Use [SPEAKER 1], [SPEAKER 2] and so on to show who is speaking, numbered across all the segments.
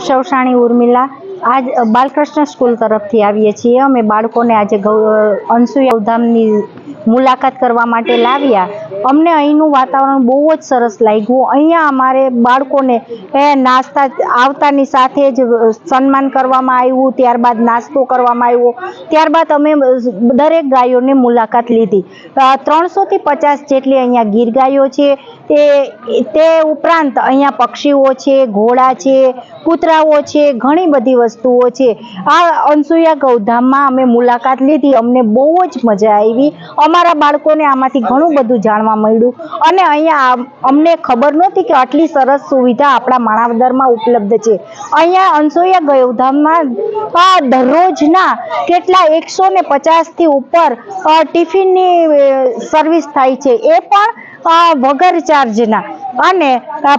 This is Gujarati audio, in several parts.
[SPEAKER 1] હું ઉર્મિલા આજ બાલકૃષ્ણ સ્કૂલ તરફથી આવીએ છીએ. અમે બાળકોને આજે ગૌ અનસુયા ગૌધામની મુલાકાત કરવા માટે લાવ્યા. અમને અહીંનું વાતાવરણ બહુ જ સરસ લાગ્યું. અહીંયા અમારે બાળકોને એ નાસ્તા આવતાની સાથે જ સન્માન કરવામાં આવ્યું, ત્યારબાદ નાસ્તો કરવામાં આવ્યો. ત્યારબાદ અમે દરેક ગાયોની મુલાકાત લીધી. ત્રણસોથી પચાસ જેટલી અહીંયા ગીર ગાયો છે. તે તે ઉપરાંત અહીંયા પક્ષીઓ છે, ઘોડા છે, કૂતરાઓ છે, ઘણી બધી વસ્તુઓ છે. આ અનસુયા ગૌધામમાં અમે મુલાકાત લીધી. અમને બહુ જ મજા આવી. અમારા બાળકોને આમાંથી ઘણું બધું જાણવા મળ્યું. અને અહીંયા અમને ખબર નહોતી કે આટલી સરસ સુવિધા આપણા માણાવદરમાં ઉપલબ્ધ છે. અહીંયા અંસોયા ગૌધામમાં આ દરરોજના કેટલા એકસો ને પચાસથી ઉપર ટિફિનની સર્વિસ થાય છે. એ પણ વગર ચાર્જના. અને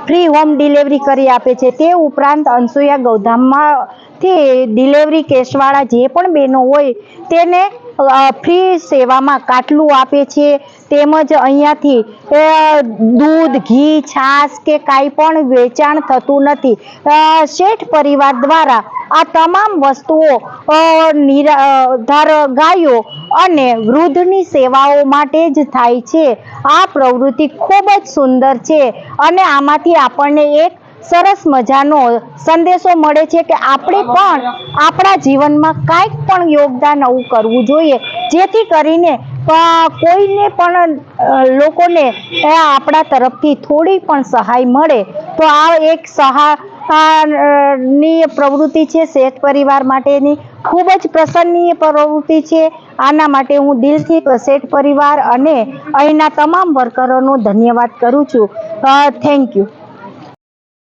[SPEAKER 1] ફ્રી હોમ ડિલિવરી કરી આપે છે. તે ઉપરાંત અંસુયા ગૌધામમાંથી ડિલિવરી કેશવાળા જે પણ બહેનો હોય તેને ફ્રી સેવામાં કાટલું આપે છે તેમજ અહીંયાથી દૂધ ઘી છાશ કે કાંઈ પણ વેચાણ થતું નથી. શેઠ પરિવાર દ્વારા આ તમામ વસ્તુઓ અ, નિરા અ, ધાર ગાયો અને વૃદ્ધની સેવાઓ માટે જ થાય છે. આ પ્રવૃત્તિ ખૂબ જ સુંદર છે અને આમાંથી આપણને એક સરસ મજાનો સંદેશો મળે છે કે આપણે પણ આપણા જીવનમાં કાંઈક પણ યોગદાન આવું કરવું જોઈએ. જેથી કરીને કોઈને પણ લોકોને આપણા તરફથી થોડી પણ સહાય મળે. તો આ એક સહા ની પ્રવૃત્તિ છે શેઠ પરિવાર માટેની. ખૂબ જ પ્રસન્નીય પ્રવૃત્તિ છે. આના માટે હું દિલથી શેઠ પરિવાર અને અહીંના તમામ વર્કરોનો ધન્યવાદ કરું છું. Thank you.